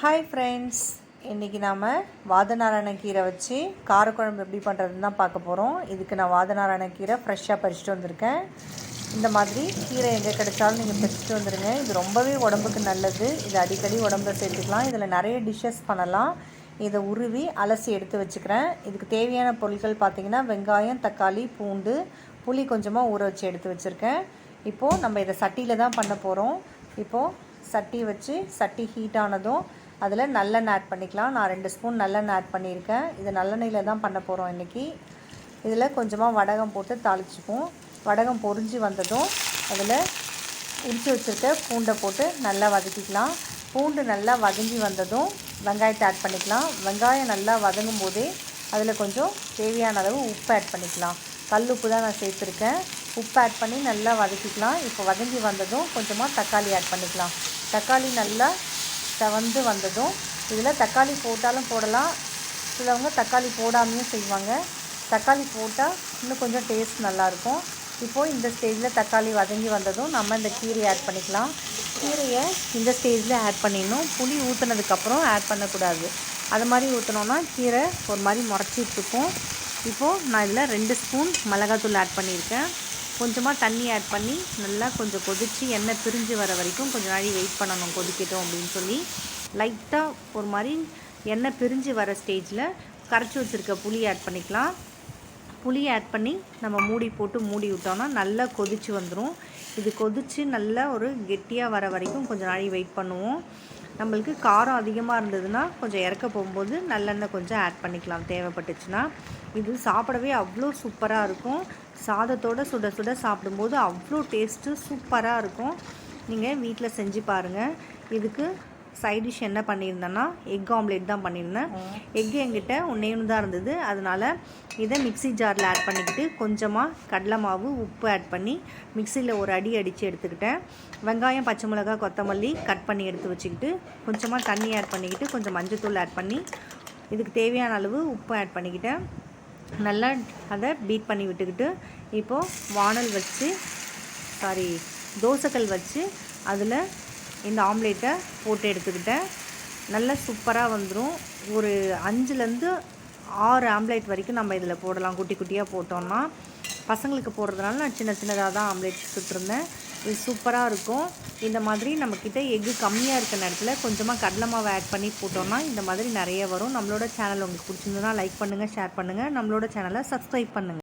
Hi friends இன்றைக்கி நாம் வாதநாராயண கீரை வச்சு காரக்குழம்பு எப்படி பண்ணுறதுன்னு தான் பார்க்க போகிறோம் இதுக்கு நான் வாதநாராயண கீரை ஃப்ரெஷ்ஷாக பறிச்சுட்டு வந்திருக்கேன். இந்த மாதிரி கீரை எங்கே கிடைச்சாலும் நீங்கள் பறிச்சுட்டு வந்துடுங்க இது ரொம்பவே உடம்புக்கு நல்லது. இது அடிக்கடி உடம்புல சேர்த்துக்கலாம். இதில் நிறைய டிஷ்ஷஸ் பண்ணலாம். இதை உருவி அலசி எடுத்து வச்சுக்கிறேன். இதுக்கு தேவையான பொருட்கள் பார்த்திங்கன்னா வெங்காயம் தக்காளி பூண்டு புளி கொஞ்சமாக ஊற வச்சு எடுத்து வச்சுருக்கேன். இப்போது நம்ம இதை சட்டியில் தான் பண்ண போகிறோம் இப்போது சட்டி வச்சு சட்டி ஹீட் ஆனதும் அதில் நல்லெண்ணெய் ஆட் பண்ணிக்கலாம். நான் ரெண்டு ஸ்பூன் நல்லெண்ணெய் ஆட் பண்ணியிருக்கேன். இது நல்லெண்ணெயில் தான் பண்ண போகிறோம் இன்றைக்கி இதில் கொஞ்சமாக வடகம் போட்டு தாளிச்சுப்போம் வடகம் பொறிஞ்சி வந்ததும் அதில் உரிச்சு வச்சுருக்க பூண்டை போட்டு நல்லா வதக்கிக்கலாம். பூண்டு நல்லா வதங்கி வந்ததும் வெங்காயத்தை ஆட் பண்ணிக்கலாம். வெங்காயம் நல்லா வதங்கும் போதே அதில் கொஞ்சம் தேவையான அளவு உப்பு ஆட் பண்ணிக்கலாம். கல் உப்பு தான் நான் சேர்த்துருக்கேன். உப்பு ஆட் பண்ணி நல்லா வதக்கிக்கலாம். இப்போ வதங்கி வந்ததும் கொஞ்சமாக தக்காளி ஆட் பண்ணிக்கலாம். தக்காளி நல்லா செவந்து வந்ததும் இதில் தக்காளி போட்டாலும் போடலாம். சிலவங்க தக்காளி போடாமையும் செய்வாங்க. தக்காளி போட்டால் இன்னும் கொஞ்சம் டேஸ்ட் நல்லாயிருக்கும். இப்போது இந்த ஸ்டேஜில் தக்காளி வதங்கி வந்ததும் நம்ம இந்த கீரையை ஆட் பண்ணிக்கலாம். கீரையை இந்த ஸ்டேஜில் ஆட் பண்ணிடணும். புளி ஊற்றுனதுக்கப்புறம் ஆட் பண்ணக்கூடாது. அது மாதிரி ஊற்றினோன்னா கீரை ஒரு மாதிரி முறைச்சிட்டு இருக்கும் இப்போது நான் இதில் ரெண்டு ஸ்பூன் மிளகாத்தூள் ஆட் பண்ணியிருக்கேன். கொஞ்சமாக தண்ணி ஆட் பண்ணி நல்லா கொஞ்சம் கொதித்து எண்ணெய் பிரிஞ்சு வர வரைக்கும் கொஞ்சம் நாளை வெயிட் பண்ணணும் கொதிக்கட்டும் அப்படின்னு சொல்லி. லைட்டாக ஒரு மாதிரி எண்ணெய் பிரிஞ்சு வர ஸ்டேஜில் கரைச்சி வச்சுருக்க புளி ஆட் பண்ணிக்கலாம். புளி ஆட் பண்ணி நம்ம மூடி போட்டு மூடி விட்டோம்னா நல்லா கொதித்து வந்துடும் இது கொதித்து நல்லா ஒரு கெட்டியாக வர வரைக்கும் கொஞ்சம் நாளைக்கு வெயிட் பண்ணுவோம். நம்மளுக்கு காரம் அதிகமாக இருந்ததுன்னா கொஞ்சம் இறக்க போகும்போது நல்லெண்ணெய் கொஞ்சம் ஆட் பண்ணிக்கலாம் தேவைப்பட்டுச்சுன்னா. இது சாப்பிடவே அவ்வளோ சூப்பராக இருக்கும். சாதத்தோட சுட சுட சாப்பிடும்போது அவ்வளோ டேஸ்ட்டு சூப்பராக இருக்கும். நீங்கள் வீட்டில் செஞ்சு பாருங்கள் இதுக்கு சைட் டிஷ் என்ன பண்ணியிருந்தேன்னா எக் ஆம்லேட் தான் பண்ணியிருந்தேன். எக் எங்கிட்ட ஒன்றே ஒன்று தான் இருந்தது. அதனால் இதை மிக்சி ஜாரில் ஆட் பண்ணிக்கிட்டு கொஞ்சமாக கடலை மாவு உப்பு ஆட் பண்ணி மிக்சியில் ஒரு அடி அடித்து எடுத்துக்கிட்டேன். வெங்காயம் பச்சை மிளகா கொத்தமல்லி கட் பண்ணி எடுத்து வச்சுக்கிட்டு கொஞ்சமாக தண்ணி ஆட் பண்ணிக்கிட்டு கொஞ்சம் மஞ்சத்தூள் ஆட் பண்ணி இதுக்கு தேவையான அளவு உப்பு ஆட் பண்ணிக்கிட்டேன். நல்லா அதை பீட் பண்ணி விட்டுக்கிட்டு இப்போது வானல் வச்சு சாரி தோசைக்கல் வச்சு அதில் இந்த ஆம்லேட்டை போட்டு எடுத்துக்கிட்டேன். நல்லா சூப்பராக வந்துடும் ஒரு அஞ்சுலேருந்து ஆறு ஆம்லேட் வரைக்கும் நம்ம இதில் போடலாம். குட்டி குட்டியாக போட்டோம்னா. பசங்களுக்கு போடுறதுனால நான் சின்ன சின்னதாக தான் ஆம்லேட் சுட்டுருந்தேன். இது சூப்பராக இருக்கும். இந்த மாதிரி நம்மக்கிட்ட எக்கு கம்மியாக இருக்க நேரத்தில் கொஞ்சமாக கடலை மாவை ஆட் பண்ணி போட்டோம்னா இந்த மாதிரி நிறைய வரும். நம்மளோட சேனல் உங்களுக்கு பிடிச்சிருந்ததுன்னா லைக் பண்ணுங்கள் ஷேர் பண்ணுங்கள் நம்மளோட சேனலை சப்ஸ்கிரைப் பண்ணுங்கள்